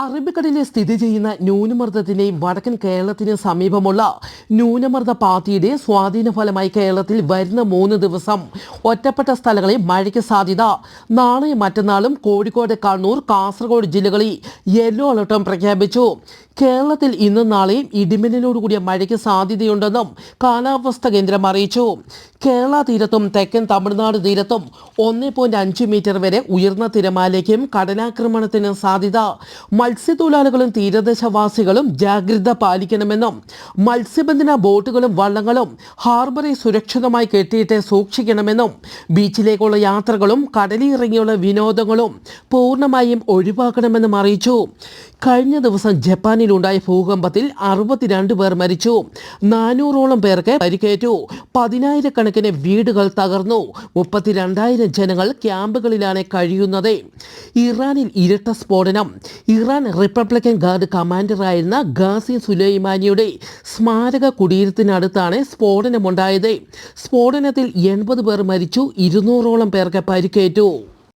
അറബിക്കടലിൽ സ്ഥിതി ചെയ്യുന്ന ന്യൂനമർദ്ദത്തിന്റെയും വടക്കൻ കേരളത്തിന് സമീപമുള്ള ന്യൂനമർദ്ദ പാത്തിയുടെ സ്വാധീന ഫലമായി കേരളത്തിൽ വരുന്ന മൂന്ന് ദിവസം ഒറ്റപ്പെട്ട സ്ഥലങ്ങളിൽ മഴയ്ക്ക് സാധ്യത. നാളെ മറ്റന്നാളും കോഴിക്കോട് കണ്ണൂർ കാസർഗോഡ് ജില്ലകളിൽ യെല്ലോ അലർട്ടും പ്രഖ്യാപിച്ചു. കേരളത്തിൽ ഇന്നും നാളെയും ഇടിമിന്നലോടുകൂടിയ മഴയ്ക്ക് സാധ്യതയുണ്ടെന്നും കാലാവസ്ഥാ കേന്ദ്രം അറിയിച്ചു. കേരള തീരത്തും തെക്കൻ തമിഴ്നാട് തീരത്തും ഒന്ന് പോയിന്റ് അഞ്ച് മീറ്റർ വരെ ഉയർന്ന തിരമാലയ്ക്കും കടലാക്രമണത്തിനും സാധ്യത. മത്സ്യത്തൊഴിലാളികളും തീരദേശവാസികളും ജാഗ്രത പാലിക്കണമെന്നും മത്സ്യബന്ധന ബോട്ടുകളും വള്ളങ്ങളും ഹാർബറിൽ സുരക്ഷിതമായി കെട്ടിയിട്ട് സൂക്ഷിക്കണമെന്നും ബീച്ചിലേക്കുള്ള യാത്രകളും കടലിറങ്ങിയുള്ള വിനോദങ്ങളും പൂർണമായും ഒഴിവാക്കണമെന്നും അറിയിച്ചു. കഴിഞ്ഞ ദിവസം ജപ്പാനിലുണ്ടായ ഭൂകമ്പത്തിൽ അറുപത്തിരണ്ട് പേർ മരിച്ചു. നാനൂറോളം പേർക്ക് പരിക്കേറ്റു. പതിനായിരക്കണക്കിന് വീടുകൾ തകർന്നു. മുപ്പത്തിരണ്ടായിരം ജനങ്ങൾ ക്യാമ്പുകളിലാണ് കഴിയുന്നത്. ഇറാനിൽ ഇരട്ട സ്ഫോടനം. ഇറാൻ റിപ്പബ്ലിക്കൻ ഗാർഡ് കമാൻഡറായിരുന്ന ഗാസി സുലൈമാനിയുടെ സ്മാരക കുടീരത്തിനടുത്താണ് സ്ഫോടനമുണ്ടായത്. സ്ഫോടനത്തിൽ എൺപത് പേർ മരിച്ചു. ഇരുന്നൂറോളം പേർക്ക് പരിക്കേറ്റു.